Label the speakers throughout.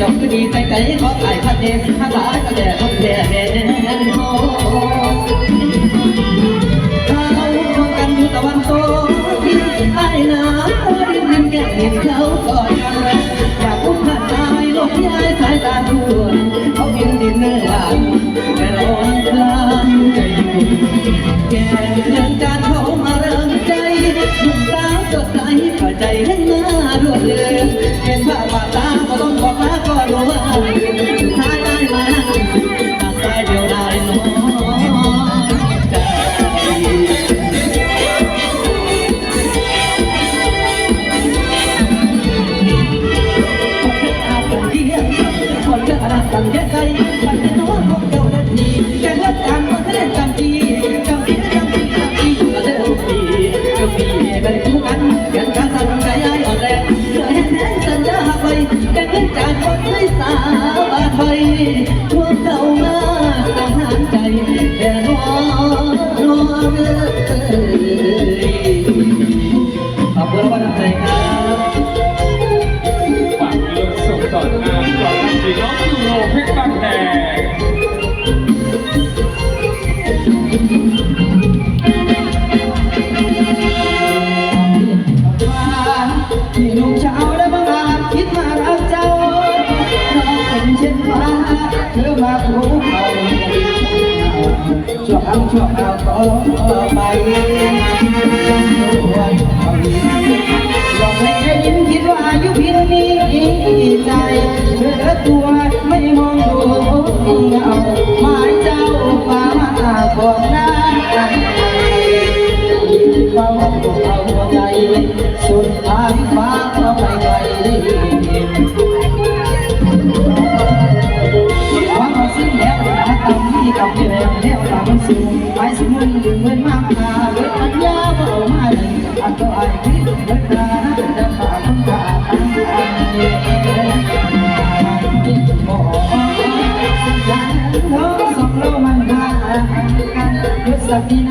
Speaker 1: จบดีไปไกลขอถ่ายพัดเด่นข้าหลายกระแดดตนแดดแดดโอ้ข้าวคงกันอยู่ตะวันตกที่ใต้น้ำริมแก้มเขาก่
Speaker 2: อนกัน ชั่
Speaker 1: วคราวต่อไปลองให้เธอยิ้มคิดว่าอายุเพียงนี้ใจเธอตัวไม่มองดูเงาหมายเจ้าฟ้ามาบอกหน้าเฝ้าเอาใจสุดท้ายฟ้าก็ไปไกล ตอนนี้กับธอแล้วตามสูงไปสมุนดึงเงินมากมาเวทปัญญาเบามาเลยอันก็ไอ้ที่เวทนาแต่ปากมันขาดอันอันเดียวสักที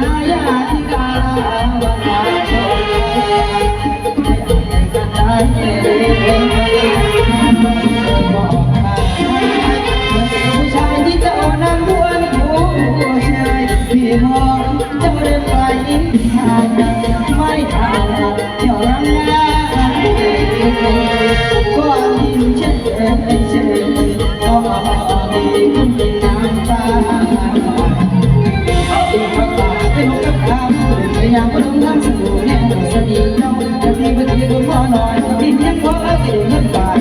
Speaker 1: หอมจะเริ่มไปทางไม่ทางเดี๋ยวรังงาก่อนที่ฉันเอ่ยเชยก็มาตอนนี้มีน้ำตาเอาตัวมาตาไปมุกกับคำพยา
Speaker 2: ยามก็ต้องทำสนุแน่
Speaker 1: สนิท
Speaker 2: น้องแต่ที่บางทีก็พอหน่อยที่เพียงพอเอาเกินเงินบาท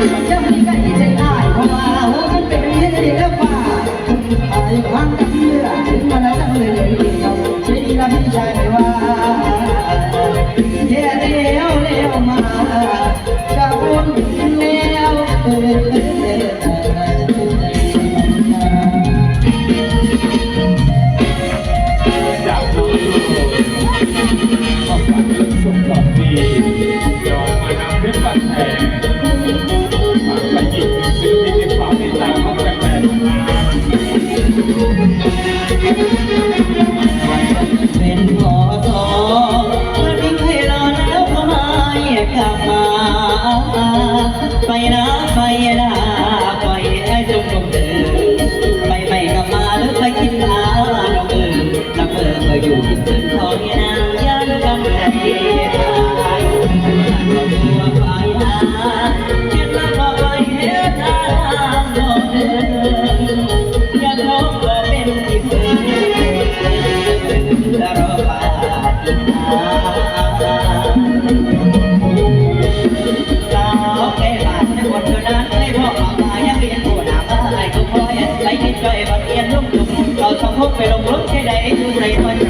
Speaker 2: Thank you. Bye, Anna. không về đồng lớn che đậy như này thôi.